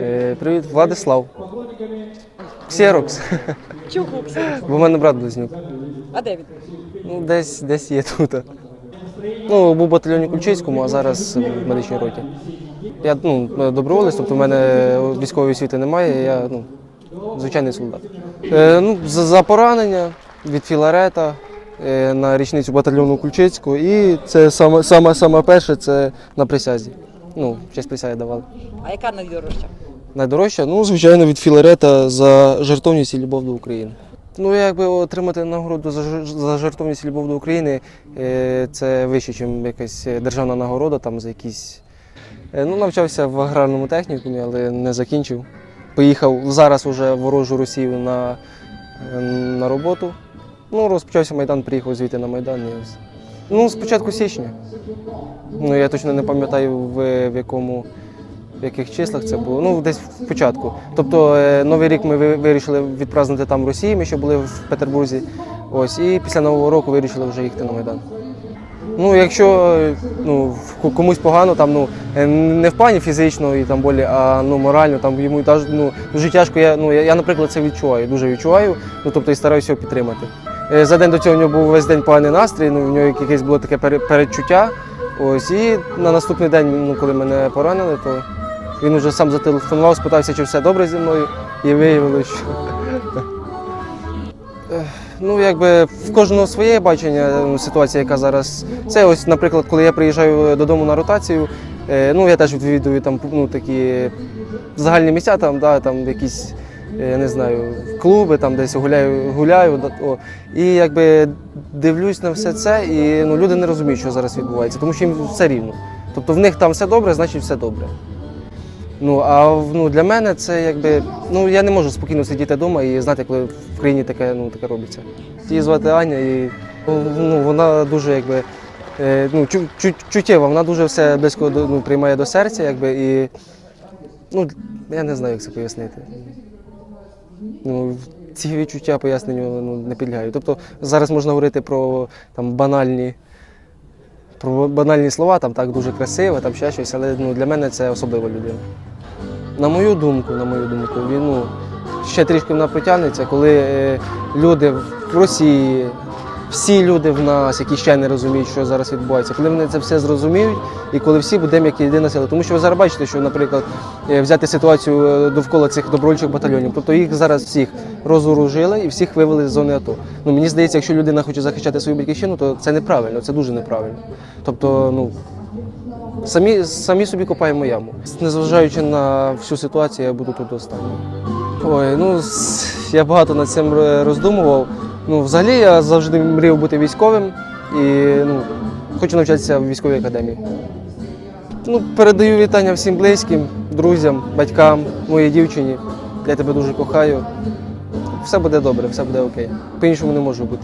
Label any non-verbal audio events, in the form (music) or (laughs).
Е, Привіт, Владислав. Ксерокс. Чого Ксенія? Бо в мене брат близнюк. А де він? Ну, десь, десь є тут. Ну, був батальйоні Кульчицькому, а зараз в медичній роті. Я ну, доброволець, тобто в мене військової освіти немає, я ну, звичайний солдат. Е, ну, за, за поранення від Філарета е, на річницю батальйону Кульчицького. І це саме, саме, саме перше це на присязі. Ну, честь присяги давали. А яка найдорожча? Найдорожча, ну, звичайно, від Філарета за жертовність і любов до України. Ну, якби отримати нагороду за, за жертовність і любов до України, е, це вище, ніж якась державна нагорода там за якісь. Е, Ну, навчався в аграрному технікумі, але не закінчив. Поїхав зараз уже в ворожу Росію на, е, на роботу. Ну, розпочався Майдан, приїхав звідти на Майдан. І... Ну, спочатку січня. Ну, я точно не пам'ятаю, в, в якому в яких числах це було. Ну, десь в початку. Тобто е, Новий рік ми вирішили відпразнити там в Росії, ми ще були в Петербурзі. Ось, і після Нового року вирішили вже їхати на Майдан. Ну, якщо е, ну, комусь погано, там, ну, е, не в плані фізичної там, болі, а ну, морально, там, йому ну, дуже тяжко. Я, ну, я, наприклад, це відчуваю, дуже відчуваю, ну, тобто і стараюся його підтримати. Е, За день до цього в нього був весь день поганий настрій, ну, в нього якесь було таке передчуття. Ось, і на наступний день, ну, коли мене поранили, то він вже сам зателефонував, спитався, чи все добре зі мною, і виявилося, що. (laughs) Ну, якби в кожного своє бачення ну, ситуації, яка зараз. Це ось, наприклад, коли я приїжджаю додому на ротацію, е, ну я теж відвідую там ну, такі загальні місця, там, да, там якісь, я не знаю, клуби, там десь гуляю, гуляю. О. І якби дивлюсь на все це, і ну, люди не розуміють, що зараз відбувається, тому що їм все рівно. Тобто в них там все добре, значить все добре. Ну а ну, для мене це якби. Ну я не можу спокійно сидіти вдома і знати, коли в країні таке, ну, таке робиться. Її звати Аня, і ну, вона дуже якби. е, Ну, чу, чу, чуттєва, вона дуже все близько ну, приймає до серця, якби, і ну, я не знаю, як це пояснити. Ну, ці відчуття поясненню ну, не підлягають. Тобто зараз можна говорити про там, банальні, про банальні слова, там так дуже красиво, там ще щось, але ну, для мене це особлива людина. На мою думку, на мою думку, він ну, ще трішки вона потягнеться, коли е, люди в Росії, всі люди в нас, які ще не розуміють, що зараз відбувається, коли вони це все зрозуміють, і коли всі будемо як єдина сила. Тому що ви зараз бачите, що, наприклад, е, взяти ситуацію е, довкола цих добровольчих батальйонів, тобто їх зараз всіх розоружили і всіх вивели з зони АТО. Ну мені здається, якщо людина хоче захищати свою батьківщину, то це неправильно, це дуже неправильно. Тобто, ну. Самі, самі собі копаємо яму. Незважаючи на всю ситуацію, я буду тут останнім. Ой, ну я багато над цим е, роздумував. Ну, взагалі я завжди мріяв бути військовим і ну, хочу навчатися в військовій академії. Ну, передаю вітання всім близьким, друзям, батькам, моїй дівчині. Я тебе дуже кохаю. Все буде добре, все буде окей. По-іншому не може бути.